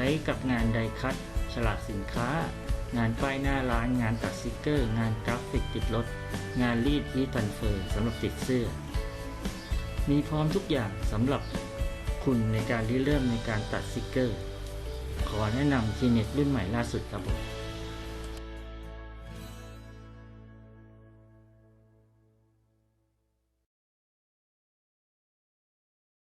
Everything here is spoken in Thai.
ช้กับงานไดคัตฉลากสินค้า งานป้ายหน้าร้าน งานตัดสติกเกอร์ งานกราฟิกติดรถ งานรีดฮีทันเฟอร์สำหรับติดเสื้อ มีพร้อมทุกอย่างสำหรับคุณในการริเริ่มในการตัดสติกเกอร์ ขอแนะนำทีเน็ตรุ่นใหม่ล่าสุดครับผม